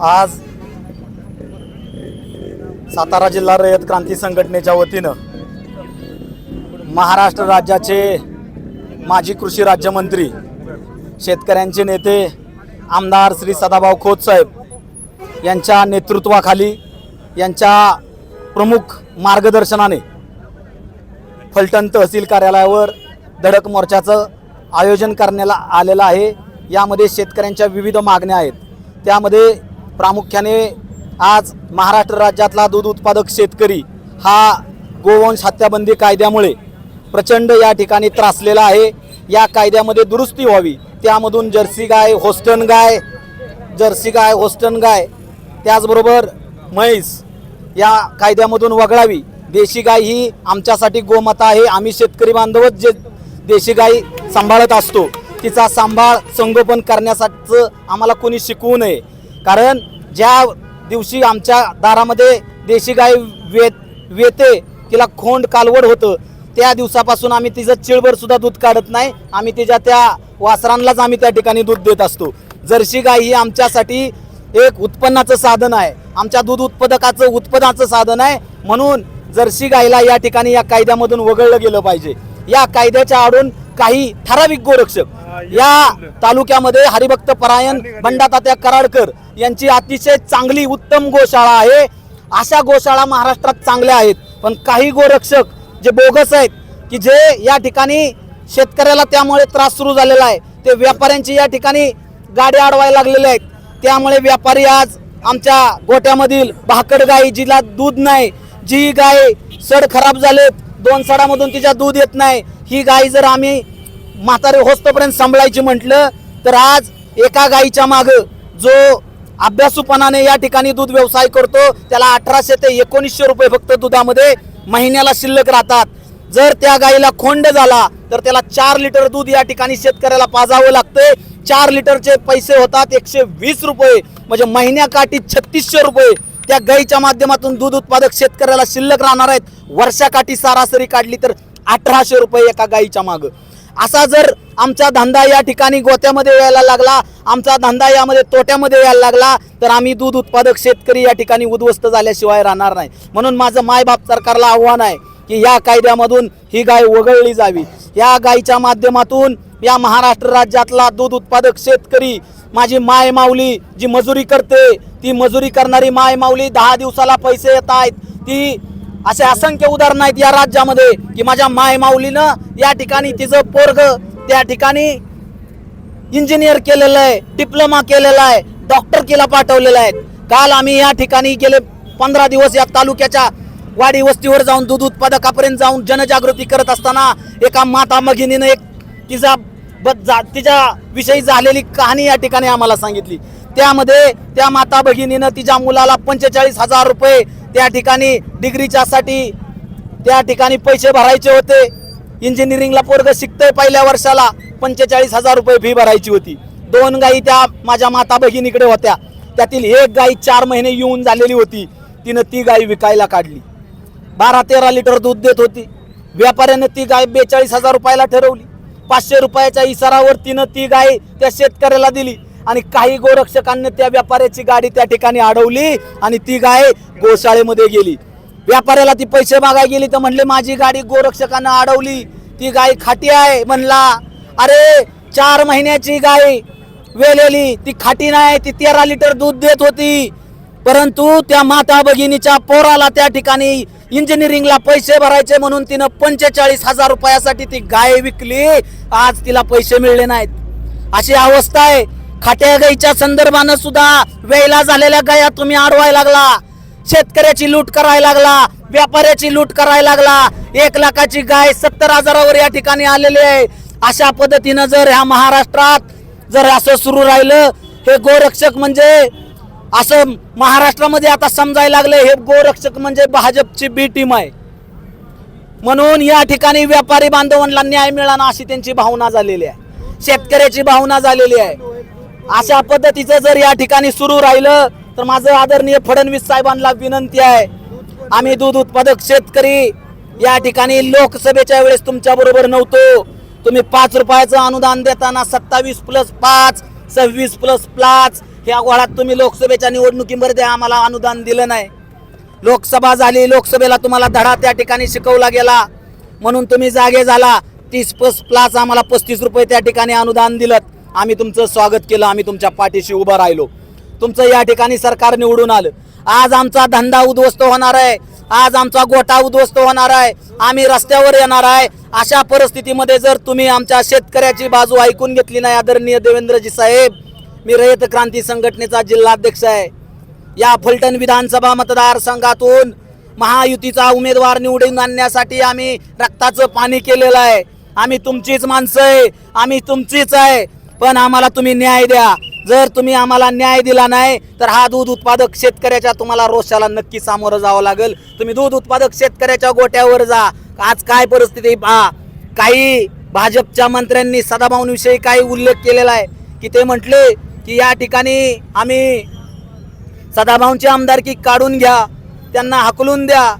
आज सातारा जिल्हा रयत क्रांती संघटनेच्या वतीनं महाराष्ट्र राज्याचे माजी कृषी राज्यमंत्री शेतकऱ्यांचे नेते आमदार श्री सदाभाऊ खोत साहेब यांच्या नेतृत्वाखाली यांच्या प्रमुख मार्गदर्शनाने फलटण तहसील कार्यालयावर धडक मोर्चाचं आयोजन करण्याला आलेलं आहे. यामध्ये शेतकऱ्यांच्या विविध मागण्या आहेत. त्यामध्ये प्रामुख्याने आज महाराष्ट्र राज्यातला दूध उत्पादक शेतकरी हा गोवंश हत्याबंदी कायद्यामुळे प्रचंड या ठिकाणी त्रासलेला आहे. या कायद्यामध्ये दुरुस्ती व्हावी. त्यामधून जर्सी गाय होस्टन गाय जर्सी गाय होस्टन गाय त्याचबरोबर म्हैस या कायद्यामधून वगळावी. देशी गाय ही आमच्यासाठी गोमाता आहे. आम्ही शेतकरी बांधवच जे देशी गाय सांभाळत असतो तिचा सांभाळ संगोपन करण्यासाठीचं आम्हाला कोणी शिकवू नये. कारण ज्या दिवशी आमच्या दारामध्ये देशी गाय वेत वेते तिला खोंड कालवड होतं त्या दिवसापासून आम्ही तिचं चिळभर सुद्धा दूध काढत नाही. आम्ही तिच्या त्या वासरांनाच आम्ही त्या ठिकाणी दूध देत असतो. जर्सी गाय ही आमच्यासाठी एक उत्पन्नाचं साधन आहे. आमच्या दूध उत्पादकाचं उत्पन्नाचं साधन आहे. म्हणून जर्सी गायला या ठिकाणी या कायद्यामधून वगळलं गेलं पाहिजे. या कायद्याच्या आडून काही ठराविक गोरक्षक या तालुक्यामध्ये हरिभक्त परायण बंडातात्या कराडकर यांची अतिशय चांगली उत्तम गोशाळा आहे. अशा गोशाळा महाराष्ट्रात चांगल्या आहेत. पण काही गोरक्षक जे बोगस आहेत की जे या ठिकाणी शेतकऱ्याला त्यामुळे त्रास सुरू झालेला आहे ते व्यापाऱ्यांची या ठिकाणी गाड्या अडवायला लागलेल्या आहेत. त्यामुळे व्यापारी आज आमच्या गोट्यामधील भाकड गाई जिला दूध नाही जी गाय सड खराब झालेत दोन सडामधून तिच्या दूध येत नाही ही गाय जर आम्ही म्हातारे होस्तपर्यंत सांभाळायची म्हटलं तर आज एका गाईच्या माग जो अभ्यासूपणाने या ठिकाणी दूध व्यवसाय करतो त्याला अठराशे ते एकोणीसशे रुपये फक्त दुधामध्ये महिन्याला शिल्लक राहतात. जर त्या गाईला खोंड झाला तर त्याला चार लिटर दूध या ठिकाणी शेतकऱ्याला पाजावं लागतंय. चार लिटरचे पैसे होतात एकशे वीस रुपये. म्हणजे महिन्याकाठी छत्तीसशे रुपये. त्या गाईच्या माध्यमातून दूध उत्पादक शेतकऱ्याला शिल्लक राहणार आहेत. वर्षाकाठी सरासरी काढली तर अठराशे रुपये एका गाईच्या मागं. असा जर आमचा धंदा या ठिकाणी गोत्यामध्ये यायला लागला आमचा धंदा यामध्ये तोट्यामध्ये यायला लागला तर आम्ही दूध उत्पादक शेतकरी या ठिकाणी उद्ध्वस्त झाल्याशिवाय राहणार नाही. म्हणून माझं मायबाप सरकारला आव्हान आहे की या कायद्यामधून ही गाय वगळली जावी. या गायीच्या माध्यमातून या महाराष्ट्र राज्यातला दूध उत्पादक शेतकरी माझी माय माऊली जी मजुरी करते ती मजुरी करणारी माय माऊली दहा दिवसाला पैसे येत आहेत. ती असे असंख्य उदाहरण आहेत या राज्यामध्ये की माझ्या माय माऊलीनं या ठिकाणी तिचं पोरग त्या ठिकाणी इंजिनियर केलेलं आहे डिप्लोमा केलेला आहे डॉक्टर केला पाठवलेला आहे. काल आम्ही या ठिकाणी गेले पंधरा दिवस या तालुक्याच्या वाडी वस्तीवर जाऊन दूध उत्पादकापर्यंत जाऊन जनजागृती करत असताना एका माता भगिनीनं एक तिचा ब- जा- तिच्या विषयी झालेली कहाणी या ठिकाणी आम्हाला सांगितली. त्यामध्ये त्या माता भगिनीनं तिच्या मुलाला पंचेचाळीस हजार रुपये त्या ठिकाणी डिग्रीच्यासाठी त्या ठिकाणी पैसे भरायचे होते. इंजिनिअरिंगला पोरग शिकतंय पहिल्या वर्षाला पंचेचाळीस हजार रुपये फी भरायची होती. दोन गायी त्या माझ्या माता बहिणीकडे होत्या. त्यातील एक गाई चार महिने येऊन झालेली होती. तिनं ती गाई विकायला काढली. बारा तेरा लिटर दूध देत होती. व्यापाऱ्यानं ती गाय बेचाळीस हजार रुपयाला ठरवली. पाचशे रुपयाच्या इशारावर तिनं ती गाय त्या शेतकऱ्याला दिली. आणि काही गोरक्षकांनी त्या व्यापाऱ्याची गाडी त्या ठिकाणी अडवली आणि ती गाय गोशाळेमध्ये गेली. व्यापाऱ्याला ती पैसे मागाय गेली तर म्हणले माझी गाडी गोरक्षकांना अडवली. ती गाय खाटी आहे. म्हणला अरे चार महिन्याची गाय वेलेली. ती खाटी नाही ती तेरा लिटर दूध देत होती. परंतु त्या माता भगिनीच्या पोराला त्या ठिकाणी इंजिनिअरिंगला पैसे भरायचे म्हणून तिनं पंचेचाळीस हजार रुपयासाठी ती गाय विकली. आज तिला पैसे मिळले नाहीत. अशी अवस्था आहे. खाट्या गाईच्या संदर्भानं सुद्धा वेळेला झालेल्या गाया तुम्ही अडवायला लागला. शेतकऱ्याची लूट करायला लागला व्यापाऱ्याची लूट करायला लागला. एक लाखाची गाय सत्तर हजारावर या ठिकाणी आलेली आहे. अशा पद्धतीनं जर ह्या महाराष्ट्रात जर असं सुरू राहिलं हे गोरक्षक म्हणजे असं महाराष्ट्रामध्ये आता समजायला लागले हे गोरक्षक म्हणजे भाजपची बी टीम आहे. म्हणून या ठिकाणी व्यापारी बांधवांना न्याय मिळाला अशी त्यांची भावना झालेली आहे. शेतकऱ्याची भावना झालेली आहे. अशा पद्धतीचं जर या ठिकाणी सुरू राहिलं तर माझं आदरणीय फडणवीस साहेबांना विनंती आहे. आम्ही दूध उत्पादक शेतकरी या ठिकाणी लोकसभेच्या वेळेस तुमच्या बरोबर नव्हतो. तुम्ही पाच रुपयाचं अनुदान देताना सत्तावीस प्लस पाच सव्वीस प्लस पाच ह्या गोळात तुम्ही लोकसभेच्या निवडणुकीमध्ये आम्हाला अनुदान दिलं नाही. लोकसभा झाली लोकसभेला तुम्हाला धडा त्या ठिकाणी शिकवला गेला. म्हणून तुम्ही जागे झाला. तीस प्लस प्लास आम्हाला पस्तीस रुपये त्या ठिकाणी अनुदान दिलं. आम्ही तुमचं स्वागत केलं आम्ही तुमच्या पाठीशी उभं राहिलो. तुमचं या ठिकाणी सरकार निवडून आलं. आज आमचा धंदा उद्ध्वस्त होणार आहे. आज आमचा गोटा उद्ध्वस्त होणार आहे. आम्ही रस्त्यावर येणार आहे. अशा परिस्थितीमध्ये जर तुम्ही आमच्या शेतकऱ्याची बाजू ऐकून घेतली नाही आदरणीय देवेंद्रजी साहेब मी रयत क्रांती संघटनेचा जिल्हाध्यक्ष आहे. या फलटण विधानसभा मतदारसंघातून महायुतीचा उमेदवार निवडून आणण्यासाठी आम्ही रक्ताचं पाणी केलेलं आहे. आम्ही तुमचीच माणसं आहे. आम्ही तुमचीच आहे. पण आम्हाला तुम्ही न्याय द्या. जर तुम्ही आम्हाला न्याय दिला नाही तर हा दूध उत्पादक शेतकऱ्याच्या तुम्हाला रोषाला नक्की सामोरं जावं लागेल. तुम्ही दूध उत्पादक शेतकऱ्याच्या गोट्यावर जा. आज काय परिस्थिती पहा काही भाजपच्या मंत्र्यांनी सदाभाऊंविषयी काही उल्लेख केलेला आहे. की ते म्हटले की या ठिकाणी आम्ही सदाभाऊंची आमदारकी काढून घ्या. त्यांना हकलून द्या.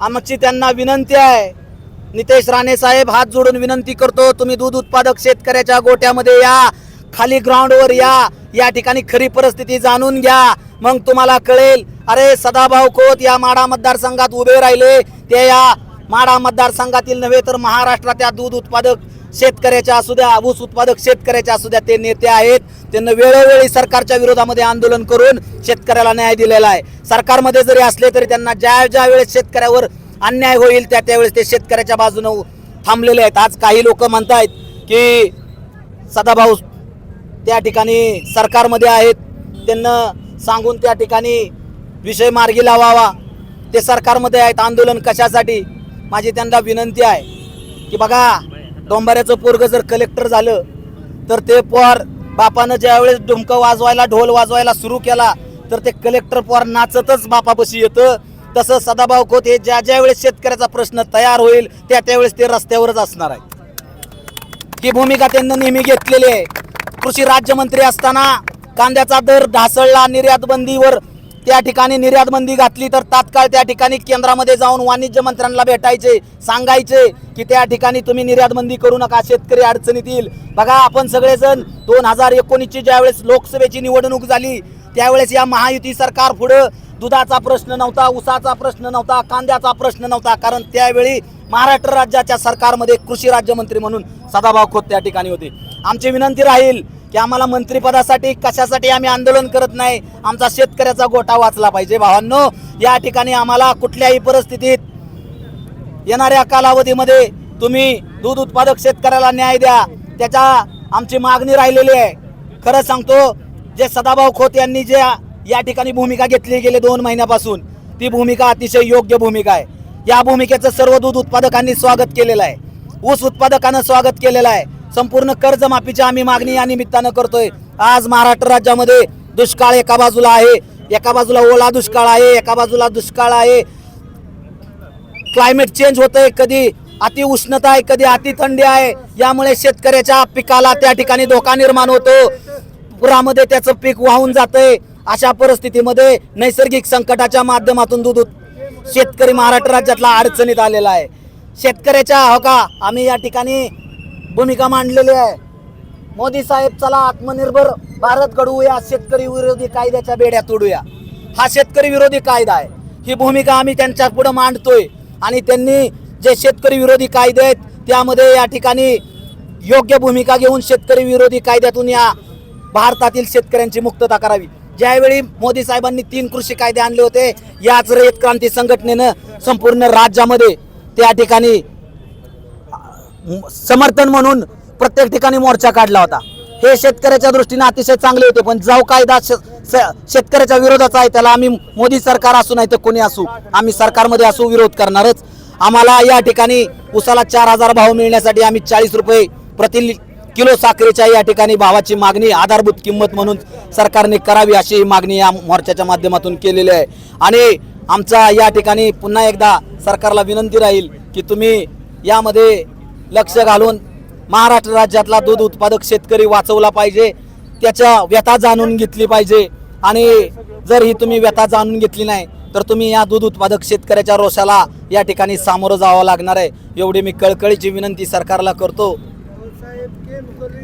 आमची त्यांना विनंती आहे. नितेश राणे साहेब हात जोडून विनंती करतो तुम्ही दूध उत्पादक शेतकऱ्याच्या गोट्यामध्ये या खाली ग्राउंडवर या या ठिकाणी खरी परिस्थिती जाणून घ्या मग तुम्हाला कळेल. अरे सदाभाऊ खोत या माडा मतदारसंघात उभे राहिले ते या माडा मतदारसंघातील नव्हे तर महाराष्ट्राच्या दूध उत्पादक शेतकऱ्याच्या असू द्या ऊस उत्पादक शेतकऱ्याच्या असू द्या ते नेते आहेत. त्यांना वेळोवेळी सरकारच्या विरोधामध्ये आंदोलन करून शेतकऱ्याला न्याय दिलेला आहे. सरकारमध्ये जरी असले तरी त्यांना ज्या ज्या वेळेस शेतकऱ्यावर अन्याय होईल त्या त्यावेळेस ते शेतकऱ्याच्या बाजूनं थांबलेले आहेत. आज काही लोक म्हणत आहेत की सदाभाऊ त्या ठिकाणी सरकारमध्ये आहेत. त्यांना सांगून त्या ठिकाणी विषय मार्गी लावावा. ते सरकारमध्ये आहेत. आंदोलन कशासाठी? माझी त्यांना विनंती आहे की बघा डोंबाऱ्याचं पोरग जर कलेक्टर झालं तर ते पोर बापानं ज्यावेळेस डुमकं वाजवायला ढोल वाजवायला सुरू केला तर ते कलेक्टर पोर नाचतच बापापाशी येतं. तसं सदाभाऊ खोत हे ज्या ज्या वेळेस शेतकऱ्याचा प्रश्न तयार होईल त्या त्यावेळेस ते रस्त्यावरच असणार आहे. ही भूमिका त्यांना नेहमी घेतलेली आहे. कृषी राज्यमंत्री असताना कांद्याचा दर ढासळला निर्यात बंदीवर त्या ठिकाणी निर्यात बंदी घातली तर तात्काळ त्या ठिकाणी केंद्रामध्ये जाऊन वाणिज्य मंत्र्यांना भेटायचे सांगायचे की त्या ठिकाणी तुम्ही निर्यात बंदी करू नका शेतकरी अडचणीत येईल. बघा आपण सगळेजण दोन हजार एकोणीसची ज्यावेळेस लोकसभेची निवडणूक झाली त्यावेळेस या महायुती सरकार पुढं दुधाचा प्रश्न नव्हता उसाचा प्रश्न नव्हता कांद्याचा प्रश्न नव्हता. कारण त्यावेळी महाराष्ट्र राज्याच्या सरकारमध्ये कृषी राज्यमंत्री म्हणून सदाभाऊ खोत त्या ठिकाणी होते. आमची विनंती राहील की आम्हाला मंत्रिपदासाठी कशासाठी आम्ही आंदोलन करत नाही आमचा शेतकऱ्याचा गोटा वाचला पाहिजे. भावांनो या ठिकाणी आम्हाला कुठल्याही परिस्थितीत येणाऱ्या कालावधीमध्ये तुम्ही दूध उत्पादक शेतकऱ्याला न्याय द्या. त्याच्या आमची मागणी राहिलेली आहे. खरं सांगतो जे सदाभाऊ खोत यांनी जे या ठिकाणी भूमिका घेतली गेली दोन महिन्यापासून. ती भूमिका अतिशय योग्य भूमिका आहे. या भूमिकेचं सर्व दूध उत्पादकांनी स्वागत केलेलं आहे. ऊस उत्पादकानं स्वागत केलेलं आहे. संपूर्ण कर्जमाफीची आम्ही मागणी या निमित्तानं करतोय. आज महाराष्ट्र राज्यामध्ये दुष्काळ एका बाजूला आहे. एका बाजूला ओला दुष्काळ आहे. एका बाजूला दुष्काळ आहे. क्लायमेट चेंज होतंय कधी. अति उष्णता आहे कधी अति थंडी आहे. यामुळे शेतकऱ्याच्या पिकाला त्या ठिकाणी धोका निर्माण होतो. पुरामध्ये त्याचं पीक वाहून जातंय. अशा परिस्थितीमध्ये नैसर्गिक संकटाच्या माध्यमातून दूध शेतकरी महाराष्ट्र राज्यातला अडचणीत आलेला आहे. शेतकऱ्याच्या हो का आम्ही या ठिकाणी भूमिका मांडलेली आहे. मोदी साहेब चला आत्मनिर्भर भारत घडवूया शेतकरी विरोधी कायद्याच्या बेड्या तोडूया. हा शेतकरी विरोधी कायदा आहे. ही भूमिका आम्ही त्यांच्या पुढे मांडतोय आणि त्यांनी जे शेतकरी विरोधी कायदे आहेत त्यामध्ये या ठिकाणी योग्य भूमिका घेऊन शेतकरी विरोधी कायद्यातून या भारतातील शेतकऱ्यांची मुक्तता करावी. ज्यावेळी मोदी साहेबांनी तीन कृषी कायदे आणले होते याच रयत क्रांती संघटनेनं संपूर्ण राज्यामध्ये त्या ठिकाणी समर्थन म्हणून प्रत्येक ठिकाणी मोर्चा काढला होता. हे शेतकऱ्याच्या दृष्टीने अतिशय चांगले होते पण जाऊ कायदा श- शेतकऱ्याच्या विरोधाचा आहे त्याला आम्ही मोदी सरकार असू नाही तर कोणी असू आम्ही सरकारमध्ये असू विरोध करणारच. आम्हाला या ठिकाणी उसाला चार हजार भाव मिळण्यासाठी आम्ही चाळीस रुपये प्रति किलो साखरेच्या या ठिकाणी भावाची मागणी आधारभूत किंमत म्हणून सरकारने करावी अशी मागणी या मोर्चाच्या माध्यमातून केलेली आहे. आणि आमचा या ठिकाणी पुन्हा एकदा सरकारला विनंती राहील की तुम्ही यामध्ये लक्ष घालून महाराष्ट्र राज्यातला दूध उत्पादक शेतकरी वाचवला पाहिजे त्याच्या व्यथा जाणून घेतली पाहिजे. आणि जर ही तुम्ही व्यथा जाणून घेतली नाही तर तुम्ही या दूध उत्पादक शेतकऱ्याच्या रोषाला या ठिकाणी सामोरं जावं लागणार आहे. एवढी मी कळकळीची विनंती सरकारला करतो. साहेब केमिकल